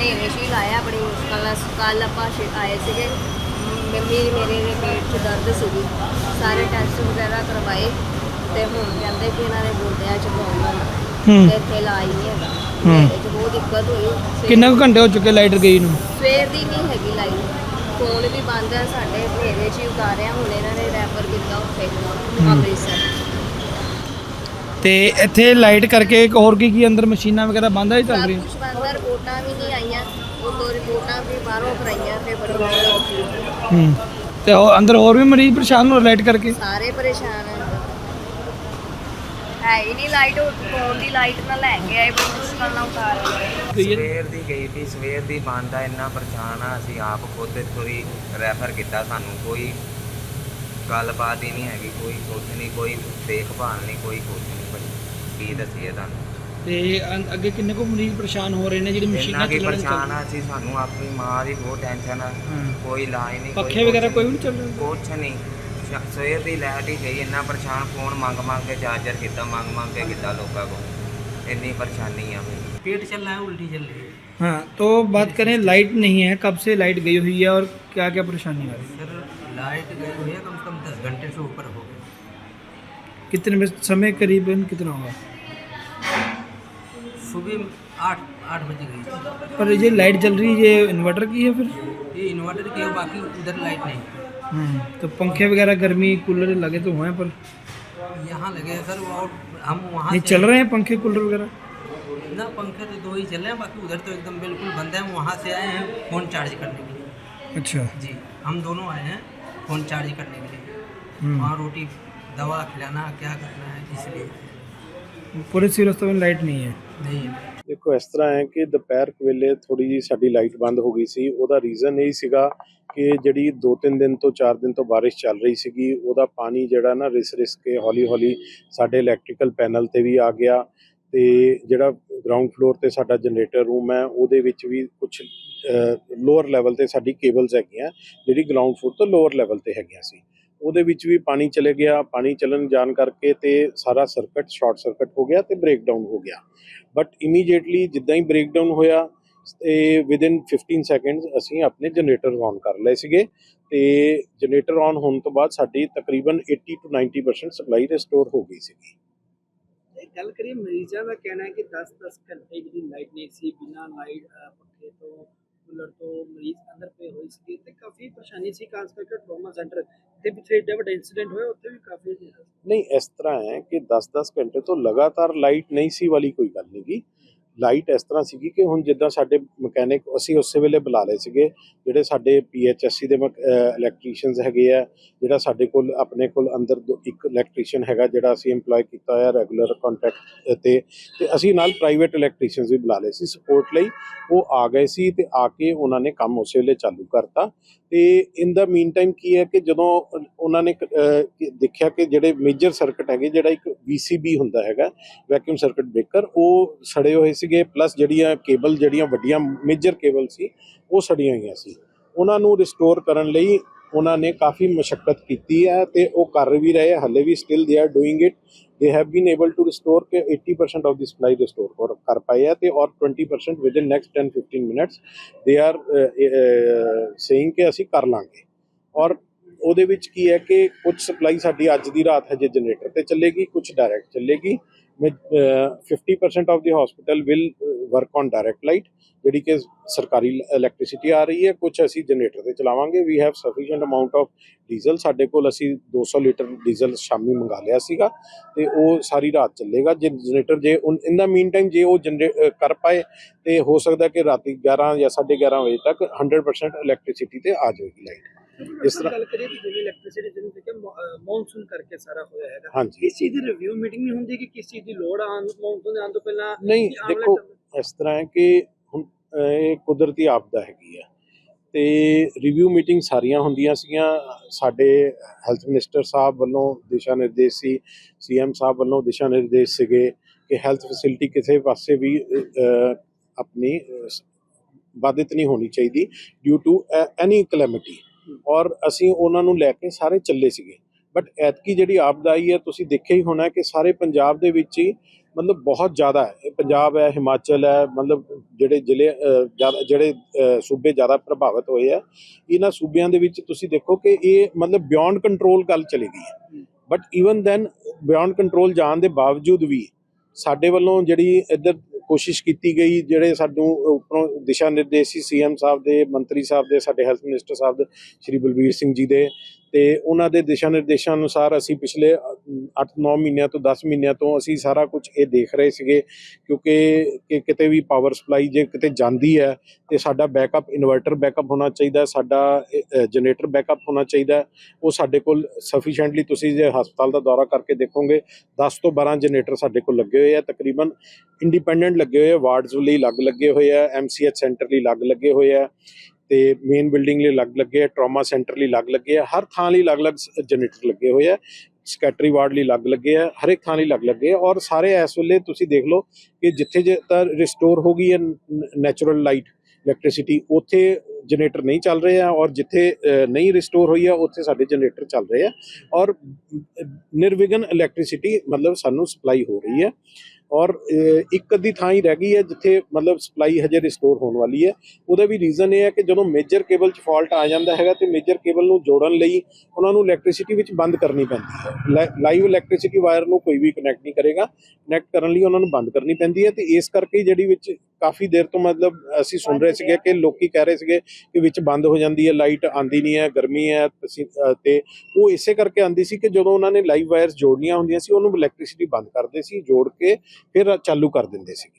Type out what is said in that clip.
ਹਨੇਰੇ ਹੀ ਲਾਇਆ ਬੜੀ ਮੁਸ਼ਕਲ ਨਾਲ ਕੱਲ ਆਪਾਂ ਸ਼ਿ- ਆਏ ਸੀਗੇ। ਮੰਮੀ ਮੇਰੇ ਦੇ ਪੇਟ 'ਚ ਦਰਦ ਸੀਗੀ। ਸਾਰੇ ਟੈਸਟ ਵਗੈਰਾ ਕਰਵਾਏ ਤੇ ਹੁਣ ਕਹਿੰਦੇ ਕਿ ਇਹਨਾਂ ਦੇ ਗੋਡਿਆਂ 'ਚ ਪ੍ਰੋਬਲਮ ਹੈ ਹੂੰ। ਤੇ ਇੱਥੇ ਇਲਾਜ ਨਹੀਂ ਹੈਗਾ। 'ਚ ਬਹੁਤ ਦਿੱਕਤ ਹੋਈ। ਸਵੇਰ- ਕਿੰਨੇ ਕੁ ਘੰਟੇ ਹੋ ਚੁੱਕੇ ਲਾਈਟ ਗਈ ਨੂੰ? ਸਵੇਰ ਦੀ ਨਹੀਂ ਹੈਗੀ ਲਾਈਟ। ਫੋਨ ਵੀ ਬੰਦ ਹੈ ਸਾਡੇ ਹਨੇਰੇ 'ਚ ਹੀ ਉਤਾਰਿਆ। ਹੁਣ ਇਹਨਾਂ ਨੇ ਰੈਫਰ ਕੀਤਾ ਉੱਥੇ। ਅੰਮ੍ਰਿਤਸਰ। ਤੇ ਇੱਥੇ ਲਾਈਟ ਕਰਕੇ ਇੱਕ ਹੋਰ ਕੀ ਕੀ ਅੰਦਰ ਮਸ਼ੀਨਾਂ ਵਗੈਰਾ ਬੰਦ ਆ ਚੱਲ ਰਹੀਆਂ? ਕੁਝ ਬੰਦ ਹੈ ਰਿਪੋਰਟਾਂ ਵੀ ਨਹੀਂ ਆਈਆਂ। ਉਹ ਤੋਂ ਰਿਪੋਰਟਾਂ ਵੀ ਬਾਹਰੋਂ ਕਰਾਈਆਂ ਤੇ ਬੜੀ। ਹੂੰ। ਤੇ ਉਹ ਅੰਦਰ ਹੋਰ ਵੀ ਮਰੀਜ਼ ਪਰੇਸ਼ਾਨ ਹੋ ਲਾਈਟ ਕਰਕੇ? ਸਾਰੇ ਪਰੇਸ਼ਾਨ ਹੈ ਹੈ ਹੀ ਨਹੀਂ ਲਾਈਟ ਫੋਨ ਦੀ ਲਾਈਟ ਨਾਲ ਲੈ ਕੇ ਆਏ ਬੜੀ ਮੁਸ਼ਕਲ ਨਾਲ ਉਤਾਰੇ ਸਵੇਰ ਦੀ ਗਈ ਸੀ ਸਵੇਰ ਦੀ ਬੰਦ ਆ ਇੰਨਾ ਪਰੇਸ਼ਾਨ ਆ ਅਸੀਂ ਆਪ ਖੁਦ ਇੱਥੋਂ ਦੀ ਰੈਫਰ ਕੀਤਾ ਸਾਨੂੰ ਕੋਈ ਗੱਲਬਾਤ ਹੀ ਨਹੀਂ ਹੈਗੀ ਕੋਈ ਕੁਛ ਨਹੀਂ ਕੋਈ ਦੇਖਭਾਲ ਨਹੀਂ ਕੋਈ ਕੁਛ ਨਹੀਂ ਭਾਈ ਕੀ ਦੱਸੀਏ ਤੁਹਾਨੂੰ ਤੇ ਅੰ- ਅੱਗੇ ਕਿੰਨੇ ਕੁ ਮਰੀਜ਼ ਪਰੇਸ਼ਾਨ ਹੋ ਰਹੇ ਨੇ ਜਿਹੜੀ ਇੰਨਾ ਮਸ਼ੀਨਾਂ ਕੀ ਚੱਲਣ ਪਰੇਸ਼ਾਨ ਆ ਅਸੀਂ ਸਾਨੂੰ ਆਪਣੀ ਮਾਂ ਦੀ ਬਹੁਤ ਟੈਨਸ਼ਨ ਆ ਹਾਂ ਕੋਈ ਇਲਾਜ ਨਹੀਂ ਕੋਈ ਪੱਖੇ ਵਗੈਰਾ ਕੁਛ ਕੋਈ ਵੀ ਨਹੀਂ ਚੱਲ ਰਿਹਾ ਕੁਛ ਨਹੀਂ ਸ਼- ਸਵੇਰ ਦੀ ਲਾਈਟ ਹੀ ਗਈ ਇੰਨਾ ਪਰੇਸ਼ਾਨ ਫੋਨ ਮੰਗ ਮੰਗ ਕੇ ਚਾਰਜਰ ਕੀਤਾ ਮੰਗ ਮੰਗ ਕੇ ਕੀਤਾ ਲੋਕਾਂ ਕੋਲ ਇੰਨੀ ਪਰੇਸ਼ਾਨੀ ਆ ਭਾਈ पेट चल रहा है उल्टी चल रही है हाँ तो बात करें लाइट नहीं है कब से लाइट गई हुई है और क्या क्या परेशानी आ रही है सर लाइट गई हुई है कम से कम दस घंटे से ऊपर हो गए कितने बजे समय करीबन कितना होगा? सुबह आठ आठ बजे गई। पर ये लाइट जल रही है ये इन्वर्टर की है फिर? ये इन्वर्टर की है बाकी उधर लाइट नहीं। हम्म, तो पंखे वगैरह गर्मी कूलर लगे तो हुए हैं पर? यहाँ लगे हैं सर और हम वहाँ नहीं चल रहे हैं पंखे कूलर वगैरह? ना पंखे तो दो ही चल रहे हैं बाकी उधर तो एकदम बिल्कुल बंद है। हम वहाँ से आए हैं फ़ोन चार्ज करने के लिए। अच्छा। जी हम दोनों आए हैं। फ़ोन चार्ज करने के लिए हम्म, वहाँ रोटी दवा खिलाना क्या करना है इसलिए पूरे सिरस्ता में लाइट नहीं है नहीं है ਦੇਖੋ ਇਸ ਤਰ੍ਹਾਂ ਹੈ ਕਿ ਦੁਪਹਿਰ ਕੁ ਵੇਲੇ ਥੋੜੀ ਜੀ ਸਾਡੀ ਲਾਈਟ ਬੰਦ ਹੋ ਗਈ ਸੀ ਉਹਦਾ ਰੀਜ਼ਨ ਇਹ ਸੀਗਾ ਕਿ ਜਿਹੜੀ 2-3 ਦਿਨ ਤੋਂ 4 ਦਿਨ ਤੋਂ ਬਾਰਿਸ਼ ਚੱਲ ਰਹੀ ਸੀਗੀ ਉਹਦਾ ਪਾਣੀ ਜਿਹੜਾ ਨਾ ਰਿਸ ਰਿਸ ਕੇ ਹੌਲੀ-ਹੌਲੀ ਸਾਡੇ ਇਲੈਕਟ੍ਰੀਕਲ ਪੈਨਲ ਤੇ ਵੀ ਆ ਗਿਆ ਤੇ ਜਿਹੜਾ ਗਰਾਊਂਡ ਫਲੋਰ ਤੇ ਸਾਡਾ ਜਨਰੇਟਰ ਰੂਮ ਹੈ ਉਹਦੇ ਵਿੱਚ ਵੀ ਕੁਝ ਲੋਅਰ ਲੈਵਲ ਤੇ ਸਾਡੀ ਕੇਬਲਸ ਹੈਗੀਆਂ, ਜਿਹੜੀ ਗਰਾਊਂਡ ਫਲੋਰ ਤੋਂ ਲੋਅਰ ਲੈਵਲ ਤੇ ਹੈਗੀਆਂ ਸੀ। ਉਹਦੇ ਵਿੱਚ ਵੀ ਪਾਣੀ ਚਲੇ ਗਿਆ, ਪਾਣੀ ਚੱਲਣ ਜਾਣ ਕਰਕੇ ਤੇ ਸਾਰਾ ਸਰਕਟ ਸ਼ਾਰਟ ਸਰਕਟ ਹੋ ਗਿਆ ਤੇ ਬ੍ਰੇਕਡਾਊਨ ਹੋ ਗਿਆ। ਬਟ ਇਮੀਡੀਏਟਲੀ ਜਿੱਦਾਂ ਹੀ ਬ੍ਰੇਕਡਾਊਨ ਹੋਇਆ, ਤੇ ਵਿਦਿਨ 15 ਸੈਕਿੰਡਸ ਅਸੀਂ ਆਪਣੇ ਜਨਰੇਟਰ ਔਨ ਕਰ ਲਏ ਸੀਗੇ ਤੇ ਜਨਰੇਟਰ ਔਨ ਹੋਣ ਤੋਂ ਬਾਅਦ ਸਾਡੀ ਤਕਰੀਬਨ 80 ਤੋਂ 90% ਸਪਲਾਈ ਰਿਸਟੋਰ ਹੋ ਗਈ ਸੀਗੀ। ਗੱਲ ਕਰੀਏ ਮਰੀਜ਼ਾਂ ਦਾ ਕਹਿਣਾ ਹੈ ਕਿ 10-10 ਘੰਟੇ ਜਿਹੜੀ ਲਾਈਟ ਨਹੀਂ ਸੀ, ਬਿਨਾਂ ਲਾਈਟ ਪੱਖੇ ਤੋਂ ਕੂਲਰ ਤੋਂ ਮਰੀਜ਼ ਅੰਦਰ ਪਏ ਹੋਏ ਸੀ ਤੇ ਕਾਫੀ ਪਰੇਸ਼ਾਨੀ ਸੀ, ਖਾਸ ਕਰਕੇ ਟਰਾਮਾ ਸੈਂਟਰ ਤੇ ਪਿਛਲੇ ਏਡਾ ਵੱਡਾ ਇਨਸੀਡੈਂਟ ਹੋਇਆ, ਉੱਥੇ ਵੀ ਕਾਫੀ ਨਹੀਂ, ਇਸ ਤਰ੍ਹਾਂ ਹੈ ਕਿ 10-10 ਘੰਟੇ ਤੋਂ ਲਗਾਤਾਰ ਲਾਈਟ ਨਹੀਂ ਸੀ ਵਾਲੀ ਕੋਈ ਗੱਲ ਨਹੀਂ ਗੀ ਲਾਈਟ ਇਸ ਤਰ੍ਹਾਂ ਸੀਗੀ ਕਿ ਹੁਣ ਜਿੱਦਾਂ ਸਾਡੇ ਮਕੈਨਿਕ ਅਸੀਂ ਉਸੇ ਵੇਲੇ ਬੁਲਾ ਲਏ ਸੀਗੇ, ਜਿਹੜੇ ਸਾਡੇ ਪੀਐਚਐਸਸੀ ਦੇ ਇਲੈਕਟ੍ਰੀਸ਼ੀਅਨਸ ਹੈਗੇ ਆ, ਜਿਹੜਾ ਸਾਡੇ ਕੋਲ, ਆਪਣੇ ਕੋਲ ਅੰਦਰ ਦੋ- ਇੱਕ ਇਲੈਕਟ੍ਰੀਸ਼ੀਅਨ ਹੈਗਾ ਜਿਹੜਾ ਅਸੀਂ EMPLOY ਕੀਤਾ ਹੋਇਆ ਰੈਗੂਲਰ ਕੰਟਰੈਕਟ ਤੇ ਤੇ ਅਸੀਂ ਨਾਲ ਪ੍ਰਾਈਵੇਟ ਇਲੈਕਟ੍ਰੀਸ਼ੀਅਨਸ ਵੀ ਬੁਲਾ ਲਏ ਸੀ ਸਪੋਰਟ ਲਈ। ਉਹ ਆ ਗਏ ਸੀ ਤੇ ਆ ਕੇ ਉਹਨਾਂ ਨੇ ਕੰਮ ਉਸੇ ਵੇਲੇ ਚਾਲੂ ਕਰਤਾ। ਤੇ ਇਨ ਦਾ ਮੀਨ ਟਾਈਮ ਕੀ ਹੈ ਕਿ ਜਦੋਂ ਉਹਨਾਂ ਨੇ ਦੇਖਿਆ ਕਿ ਜਿਹੜੇ ਮੇਜਰ ਸਰਕਟ ਹੈਗੇ, ਜਿਹੜਾ ਇੱਕ VCB ਹੁੰਦਾ ਹੈਗਾ ਵੈਕਿਊਮ ਸਰਕਟ ਬ੍ਰੇਕਰ ਉਹ ਸੜੇ ਹੋਏ ਸੀ ਸੀਗੇ ਪਲੱਸ ਜਿਹੜੀਆਂ ਕੇਬਲ ਜਿਹੜੀਆਂ ਵੱਡੀਆਂ ਮੇਜਰ ਕੇਬਲ ਸੀ, ਉਹ ਸੜੀਆਂ ਹੋਈਆਂ ਸੀ। ਉਹਨਾਂ ਨੂੰ ਰਿਸਟੋਰ ਕਰਨ ਲਈ ਉਹਨਾਂ ਨੇ ਕਾਫੀ ਮਸ਼ੱਕਤ ਕੀਤੀ ਹੈ ਤੇ ਉਹ ਕਰ ਵੀ ਰਹੇ ਆ ਹੱਲੇ ਵੀ still they are doing it they have been able to restore ਕਿ 80% ਆਫ ਦੀ ਸਪਲਾਈ ਰਿਸਟੋਰ ਕਰ ਪਾਏ ਆ ਤੇ ਔਰ 20% within next 10 15 minutes they are saying ਕਿ ਅਸੀਂ ਕਰ ਲਾਂਗੇ। ਔਰ ਉਹਦੇ ਵਿੱਚ ਕੀ ਹੈ ਕਿ ਕੁਝ ਸਪਲਾਈ ਸਾਡੀ ਅੱਜ ਦੀ ਰਾਤ ਹਜੇ ਜਨਰੇਟਰ ਤੇ ਚੱਲੇਗੀ ਕੁਝ ਡਾਇਰੈਕਟ ਚੱਲੇਗੀ। ਮੈਂ, ah, 50% of the hospital will work on direct light ਜਿਹੜੀ ਕਿ ਸਰਕਾਰੀ ਇਲੈਕਟ੍ਰਿਸਿਟੀ ਆ ਰਹੀ ਹੈ। ਕੁਝ ਅਸੀਂ ਜਨਰੇਟਰ ਤੇ ਚਲਾਵਾਂਗੇ। We have sufficient amount of diesel ਸਾਡੇ ਕੋਲ। ਅਸੀਂ 200 ਲੀਟਰ ਡੀਜ਼ਲ ਸ਼ਾਮੀ ਮੰਗਾ ਲਿਆ ਸੀਗਾ ਤੇ ਉਹ ਸਾਰੀ ਰਾਤ ਚੱਲੇਗਾ। ਜੇ ਜਨਰੇਟਰ ਜੇ ਇਨ ਦਾ ਮੀਨ ਟਾਈਮ ਜੇ ਉਹ ਜਨਰੇਟ ਕਰ ਪਾਏ ਤੇ ਹੋ ਸਕਦਾ ਕਿ ਰਾਤੀ 11 ਜਾਂ 11:30 ਵਜੇ ਤੱਕ 100% ਇਲੈਕਟ੍ਰਿਸਿਟੀ ਤੇ ਆ ਜਾਏਗੀ ਲਾਈਟ ਇਸ ਤਰ੍ਹਾਂ ਗੱਲ ਕਰੀਏ ਕਿ ਜਿਵੇਂ ਇਲੈਕਟ੍ਰਿਸਿਟੀ ਜਿਹਨੂੰ ਦੇਖਿਆ ਮੌਨਸੂਨ ਕਰਕੇ ਸਾਰਾ ਹੋਇਆ ਹੈਗਾ ਹਾਂਜੀ। ਇਸ ਚੀਜ਼ ਦੀ ਰਿਵਿਊ ਮੀਟਿੰਗ ਨਹੀਂ ਹੁੰਦੀ ਕਿ ਕਿਸ ਚੀਜ਼ ਦੀ ਲੋੜ ਆਉਣ ਮੌਨਸੂਨ ਆਉਣ ਤੋਂ ਪਹਿਲਾਂ ਨਹੀਂ ਦੇਖੋ ਇਸ ਤਰ੍ਹਾਂ ਹੈ ਕਿ ਹੁਣ ਇਹ ਕੁਦਰਤੀ ਆਪਦਾ ਹੈਗੀ ਆ। ਤੇ ਰਿਵਿਊ ਮੀਟਿੰਗ ਸਾਰੀਆਂ ਹੁੰਦੀਆਂ ਸੀਗੀਆਂ। ਸਾਡੇ ਹੈਲਥ ਮਿਨਿਸਟਰ ਸਾਹਿਬ ਵੱਲੋਂ ਦਿਸ਼ਾ ਨਿਰਦੇਸ਼ ਸੀ ਸੀਐਮ ਸਾਹਿਬ ਵੱਲੋਂ ਦਿਸ਼ਾ ਨਿਰਦੇਸ਼ ਸੀਗੇ ਕਿ ਹੈਲਥ ਫੈਸਿਲਿਟੀ ਕਿਸੇ ਪਾਸੇ ਵੀ ਆਪਣੀ ਬਾधित ਨਹੀਂ ਹੋਣੀ ਚਾਹੀਦੀ ਡਿਊ ਟੂ ਐਨੀ ਕਲੈਮਿਟੀ ਔਰ ਅਸੀਂ ਉਹਨਾਂ ਨੂੰ ਲੈ ਕੇ ਸਾਰੇ ਚੱਲੇ ਸੀਗੇ। ਬਟ ਐਤਕੀ ਜਿਹੜੀ ਆਪਦਾ ਆਈ ਹੈ ਤੁਸੀਂ ਦੇਖਿਆ ਹੀ ਹੋਣਾ ਕਿ ਸਾਰੇ ਪੰਜਾਬ ਦੇ ਵਿੱਚ ਹੀ ਮਤਲਬ ਬਹੁਤ ਜ਼ਿਆਦਾ ਹੈ। ਪੰਜਾਬ ਹੈ ਹਿਮਾਚਲ ਹੈ ਮਤਲਬ ਜਿਹੜੇ ਜ਼ਿਲ੍ਹੇ ਜਿਹੜੇ ਸੂਬੇ ਜ਼ਿਆਦਾ ਪ੍ਰਭਾਵਿਤ ਹੋਏ ਆ ਇਹਨਾਂ ਸੂਬਿਆਂ ਦੇ ਵਿੱਚ ਤੁਸੀਂ ਦੇਖੋ ਕਿ ਇਹ ਮਤਲਬ ਬਿਯੋਂਡ ਕੰਟਰੋਲ ਗੱਲ ਚਲੀ ਗਈ ਹੈ। But even then beyond control ਜਾਣ ਦੇ ਬਾਵਜੂਦ ਵੀ ਸਾਡੇ ਵੱਲੋਂ ਜਿਹੜੀ ਇੱਧਰ ਕੋਸ਼ਿਸ਼ ਕੀਤੀ ਗਈ, ਜਿਹੜੇ ਸਾਨੂੰ ਉੱਪਰੋਂ ਦਿਸ਼ਾ ਨਿਰਦੇਸ਼ ਸੀ ਸੀਐਮ ਸਾਹਿਬ ਦੇ, ਮੰਤਰੀ ਸਾਹਿਬ ਦੇ, ਸਾਡੇ ਹੈਲਥ ਮਿਨਿਸਟਰ ਸਾਹਿਬ ਦੇ, ਸ਼੍ਰੀ ਬਲਬੀਰ ਸਿੰਘ ਜੀ ਦੇ ਤੇ ਉਹਨਾਂ ਦੇ ਦਿਸ਼ਾ ਨਿਰਦੇਸ਼ਾਂ ਅਨੁਸਾਰ ਅਸੀਂ ਪਿਛਲੇ 8-9 ਮਹੀਨਿਆਂ ਤੋਂ 10 ਮਹੀਨਿਆਂ ਤੋਂ ਅਸੀਂ ਸਾਰਾ ਕੁਝ ਇਹ ਦੇਖ ਰਹੇ ਸੀਗੇ, ਕਿਉਂਕਿ ਕਿ ਕਿਤੇ ਵੀ ਪਾਵਰ ਸਪਲਾਈ ਜੇ ਕਿਤੇ ਜਾਂਦੀ ਹੈ, ਤੇ ਸਾਡਾ ਬੈਕਅਪ ਇਨਵਰਟਰ ਬੈਕਅਪ ਹੋਣਾ ਚਾਹੀਦਾ, ਸਾਡਾ ਜਨਰੇਟਰ ਬੈਕਅਪ ਹੋਣਾ ਚਾਹੀਦਾ, ਉਹ ਸਾਡੇ ਕੋਲ ਸਫੀਸ਼ੀਐਂਟਲੀ ਤੁਸੀਂ ਜੇ ਹਸਪਤਾਲ ਦਾ ਦੌਰਾ ਕਰਕੇ ਦੇਖੋਗੇ 10 ਤੋਂ 12 ਜਨਰੇਟਰ ਸਾਡੇ ਕੋਲ ਲੱਗੇ ਹੋਏ ਆ, ਤਕਰੀਬਨ ਇੰਡੀਪੈਂਡੈਂਟ ਲੱਗੇ ਹੋਏ ਆ, ਵਾਰਡਸ ਲਈ ਅਲੱਗ ਲੱਗੇ ਹੋਏ ਆ ਐਮਸੀਐਚ ਸੈਂਟਰ ਲਈ ਅਲੱਗ ਲੱਗੇ ਹੋਏ ਆ ਤੇ ਮੇਨ ਬਿਲਡਿੰਗ ਲਈ ਅਲੱਗ ਲੱਗੇ ਆ ਟਰਾਮਾ ਸੈਂਟਰ ਲਈ ਅਲੱਗ ਲੱਗੇ ਆ, ਹਰ ਥਾਂ ਲਈ ਅਲੱਗ-ਅਲੱਗ ਜਨਰੇਟਰ ਲੱਗੇ ਹੋਏ ਆ ਸਕੈਟਰੀ ਵਾਰਡ ਲਈ ਅਲੱਗ ਲੱਗੇ ਆ ਹਰ ਇੱਕ ਥਾਂ ਲਈ ਅਲੱਗ ਲੱਗੇ ਆ ਔਰ ਸਾਰੇ ਇਸ ਵੇਲੇ ਤੁਸੀਂ ਦੇਖ ਲਓ ਕਿ ਜਿੱਥੇ ਜੇ ਤਾਂ ਰਿਸਟੋਰ ਹੋ ਗਈ ਹੈ ਨੈਚੁਰਲ ਲਾਈਟ ਇਲੈਕਟ੍ਰਿਸਿਟੀ ਉੱਥੇ ਜਨਰੇਟਰ ਨਹੀਂ ਚੱਲ ਰਹੇ ਆ ਔਰ ਜਿੱਥੇ ਨਹੀਂ ਰਿਸਟੋਰ ਹੋਈ ਆ, ਉੱਥੇ ਸਾਡੇ ਜਨਰੇਟਰ ਚੱਲ ਰਹੇ ਆ ਔਰ ਨਿਰਵਿਘਨ ਇਲੈਕਟ੍ਰਿਸਿਟੀ ਮਤਲਬ ਸਾਨੂੰ ਸਪਲਾਈ ਹੋ ਰਹੀ ਹੈ ਔਰ ਇੱਕ ਅੱਧੀ ਥਾਂ ਹੀ ਰਹਿ ਗਈ ਹੈ ਜਿੱਥੇ ਮਤਲਬ ਸਪਲਾਈ ਹਜੇ ਰਿਸਟੋਰ ਹੋਣ ਵਾਲੀ ਹੈ। ਉਹਦਾ ਵੀ ਰੀਜ਼ਨ ਇਹ ਹੈ ਕਿ ਜਦੋਂ ਮੇਜਰ ਕੇਬਲ 'ਚ ਫਾਲਟ ਆ ਜਾਂਦਾ ਹੈਗਾ ਤੇ ਮੇਜਰ ਕੇਬਲ ਨੂੰ ਜੋੜਨ ਲਈ ਉਹਨਾਂ ਨੂੰ ਇਲੈਕਟ੍ਰਿਸਿਟੀ ਵਿੱਚ ਬੰਦ ਕਰਨੀ ਪੈਂਦੀ ਹੈ। ਲਾਈਵ ਇਲੈਕਟ੍ਰਿਸਿਟੀ ਵਾਇਰ ਨੂੰ ਕੋਈ ਵੀ ਕਨੈਕਟ ਨਹੀਂ ਕਰੇਗਾ। ਕਨੈਕਟ ਕਰਨ ਲਈ ਉਹਨਾਂ ਨੂੰ ਬੰਦ ਕਰਨੀ ਪੈਂਦੀ ਹੈ ਤੇ ਇਸ ਕਰਕੇ ਜਿਹੜੀ ਵਿੱਚ ਕਾਫੀ ਦੇਰ ਤੋਂ ਮਤਲਬ ਅਸੀਂ ਸੁਣ ਰਹੇ ਸੀਗੇ ਕਿ ਲੋਕੀ ਕਹਿ ਰਹੇ ਸੀਗੇ ਕਿ ਵਿੱਚ ਬੰਦ ਹੋ ਜਾਂਦੀ ਹੈ, ਲਾਈਟ ਆਂਦੀ ਨਹੀਂ ਹੈ, ਗਰਮੀ ਹੈ ਤੁਸੀਂ- ਤੇ ਉਹ ਇਸੇ ਕਰਕੇ ਆਂਦੀ ਸੀ ਕਿ ਜਦੋਂ ਉਹਨਾਂ ਨੇ ਲਾਈਵ ਵਾਇਰਸ ਜੋੜਨੀਆਂ ਹੁੰਦੀਆਂ ਸੀ, ਉਹਨੂੰ ਇਲੈਕਟ੍ਰਿਸਿਟੀ ਬੰਦ ਕਰਦੇ ਸੀ, ਜੋੜ ਕੇ ਫਿਰ ਚਾਲੂ ਕਰ ਦਿੰਦੇ ਸੀ